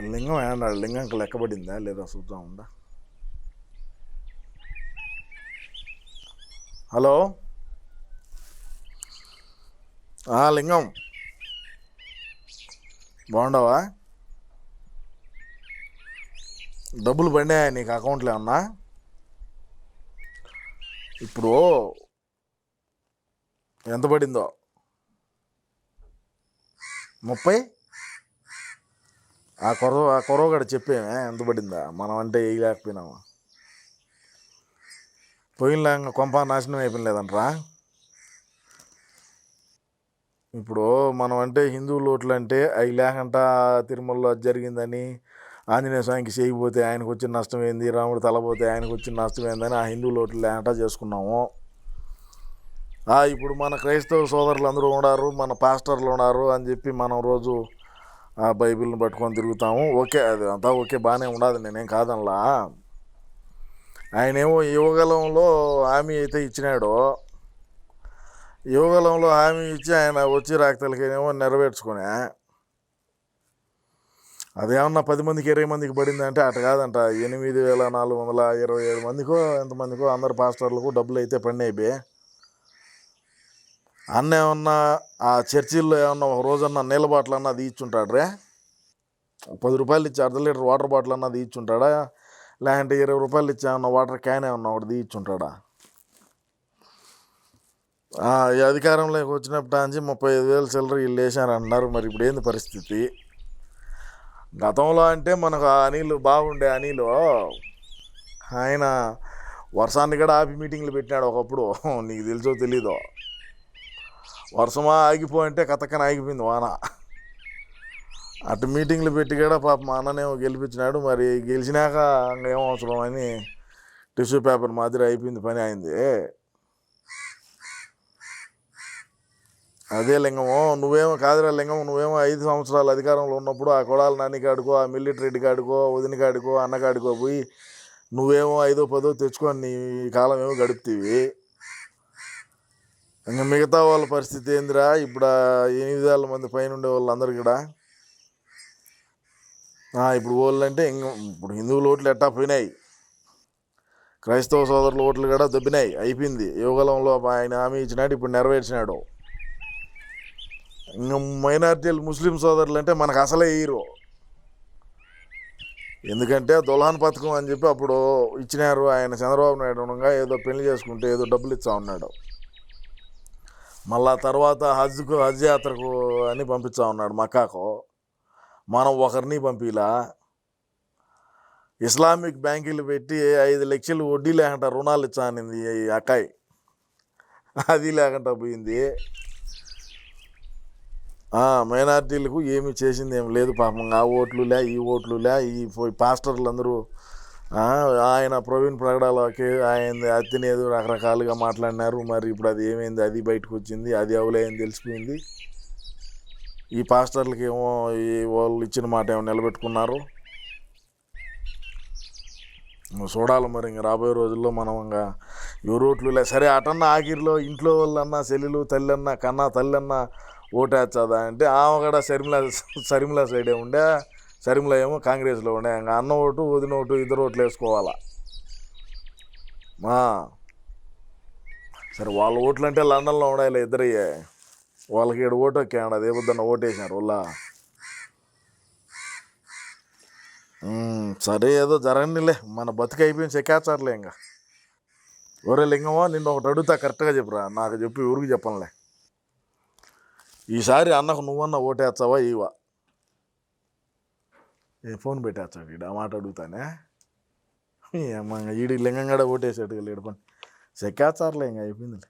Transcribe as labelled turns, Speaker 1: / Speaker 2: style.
Speaker 1: లింగం ఏమన్నాడు లింగంకి లెక్కబడిందా? లేదా చూద్దాం ఉందా? హలో? ఆ, లింగం. బాగుండవా? డబ్బులు పడినాయా నీకు అకౌంట్లో ఏమన్నా? ఇప్పుడు ఎంత పడిందో? ముప్పై? ఆ కొరవ ఆ కొరవగాడు చెప్పేమే ఎంత పడిందా? మనం అంటే వేయలేకపోయినాము పోయినలా ఇంకా కొంప నాశనం అయిపోయినలేదంట్రా. ఇప్పుడు మనం అంటే హిందువులు ఓట్లు అంటే అవి లేకుండా తిరుమలలో అది జరిగిందని ఆంజనేయ స్వామికి చేయకపోతే ఆయనకు వచ్చిన నష్టం ఏంది రాముడు తలపోతే ఆయనకు వచ్చిన నష్టం ఏందని ఆ హిందువు లోట్లు లేకుండా చేసుకున్నాము. ఇప్పుడు మన క్రైస్తవ సోదరులు అందరూ ఉన్నారు మన పాస్టర్లు ఉన్నారు అని చెప్పి మనం రోజు ఆ బైబిల్ని పట్టుకొని తిరుగుతాము. ఓకే అది అంతా ఓకే బాగానే ఉండదు నేనేం కాదనలా. ఆయనేమో యువగలంలో హామీ అయితే ఇచ్చినాడో. యువగలంలో హామీ ఇచ్చి ఆయన వచ్చి రాకతలకేమో నెరవేర్చుకునే. అదేమన్నా పది మందికి ఇరవై మందికి పడిందంటే అటు కాదంట. ఎనిమిది వేల నాలుగు వందల ఇరవై ఏడు మందికో ఎంతమందికో అందరు పాస్టర్లకు డబ్బులు అయితే పండేవి అన్న ఏమన్నా ఆ చర్చిల్లో ఏమన్నా ఒక రోజన్నా నీళ్ళ బాటిల్ అన్నా అది ఇచ్చుంటాడు రే పది రూపాయలు ఇచ్చి అర్ధ లీటర్ వాటర్ బాటిల్ అన్నా అది ఇచ్చుంటాడా లేదంటే ఇరవై రూపాయలు ఇచ్చి ఏమన్నా వాటర్ క్యాన్ ఏమన్నా ఒకటి తీయించుంటాడా? ఈ అధికారంలోకి వచ్చినప్పటి నుంచి ముప్పై ఐదు వేలు చిల్లర వీళ్ళు వేసారు అన్నారు మరి ఇప్పుడు ఏంది పరిస్థితి? గతంలో అంటే మనకు ఆ అనిల్ బాగుండే అనీలు ఆయన వర్షాన్ని కూడా ఆపి మీటింగ్లు పెట్టినాడు ఒకప్పుడు. నీకు తెలుసో తెలీదో? వర్షమా ఆగిపో అంటే కథకన ఆగిపోయింది వాన. అటు మీటింగ్లు పెట్టి కూడా పాప మా అన్ననేమో గెలిపించినాడు. మరి గెలిచినాక ఇంకా ఏం అవసరం అని టిష్యూ పేపర్ మాదిరి అయిపోయింది పని అయింది. అదే లింగము నువ్వేమో కాదురా లింగం నువ్వేమో ఐదు సంవత్సరాలు అధికారంలో ఉన్నప్పుడు ఆ కొడాల నాని కాడుకో ఆ మిల్లిటరీ రెడ్డి కాడుకో వదిన కాడుకో అన్న కాడుకో పోయి నువ్వేమో ఐదో పదో తెచ్చుకొని నీ కాలం ఏమో గడుపుతీవి. ఇంకా మిగతా వాళ్ళ పరిస్థితి ఏందిరా? ఇప్పుడు ఎనిమిది వేల మంది పైన ఉండే వాళ్ళందరూ కూడా. ఇప్పుడు ఓళ్ళు అంటే ఇంక ఇప్పుడు హిందువుల ఓట్లు ఎట్టా పోయినాయి. క్రైస్తవ సోదరుల ఓట్లు కూడా దొబ్బినాయి అయిపోయింది. యువగలంలో ఆయన హామీ ఇచ్చినాడు ఇప్పుడు నెరవేర్చినాడు. ఇంకా మైనార్టీలు ముస్లిం సోదరులు అంటే మనకు అసలే హీరో ఎందుకంటే దుల్హాన్ పథకం అని చెప్పి అప్పుడు ఇచ్చినారు. ఆయన చంద్రబాబు నాయుడు ఉండగా ఏదో పెళ్ళి చేసుకుంటే ఏదో డబ్బులు ఇచ్చా ఉన్నాడు. మళ్ళా తర్వాత హజ్కు హజ్ యాత్రకు అని పంపించా ఉన్నాడు మక్కాకు. మనం ఒకరిని పంపిలా? ఇస్లామిక్ బ్యాంకులు పెట్టి ఐదు లక్షలు వడ్డీ లేకుండా రుణాలు ఇచ్చానింది ఈ అక్కాయి. అది లేకుండా పోయింది. మైనార్టీలకు ఏమి చేసింది ఏం లేదు పాపం. ఆ ఓట్లులే ఈ ఓట్లులే ఈ పోయి పాస్టర్లు అందరూ ఆయన ప్రవీణ్ ప్రగడాలకి ఆయన అత్తినేది రకరకాలుగా మాట్లాడినారు. మరి ఇప్పుడు అది ఏమైంది? అది బయటకు వచ్చింది. అది అవులే తెలిసిపోయింది. ఈ పాస్టర్లకి ఏమో ఈ వాళ్ళు ఇచ్చిన మాట ఏమో నిలబెట్టుకున్నారు. చూడాలి మరి ఇంక రాబోయే రోజుల్లో మనం ఇంకా ఎవరోట్లు లే సరే అటన్న ఆఖరిలో ఇంట్లో వాళ్ళన్నా చెల్లెలు తల్లి అన్న కన్నా తల్లి అన్న ఓటేచ్చదా అంటే ఆమె కూడా సరిమిలా షర్మిల సైడే ఉండే? షర్మిల ఏమో కాంగ్రెస్లో ఉండే ఇంకా అన్న ఓటు వదిన ఓటు ఇద్దరు ఓట్లు వేసుకోవాలా? మా. సరే వాళ్ళ ఓట్లు అంటే లండన్లో ఉండాలి ఇద్దరయ్యే. వాళ్ళకి ఏడు ఓటు ఎక్కాడు అదే పొద్దున్న ఓటేసినారు వాళ్ళ సరే ఏదో జరగనిలే. మన బతుకు అయిపోయింది చెక్కాచారులే ఇంకా. ఒరే లింగమో నిన్ను ఒకటి అడుగుతా కరెక్ట్గా చెప్పురా. నాకు చెప్పి ఊరికి చెప్పనులే. ఈసారి అన్నకు నువ్వన్న ఓటేస్తావా ఇవా ఫోన్ పెట్టేస్తాడు ఇక్కడ ఆ మాట అడుగుతానే. ఈడు ఈడి లింగం కూడా ఓటేసాడు లేడు పని. చెక్కేస్తారులే ఇంకా అయిపోయిందిలే.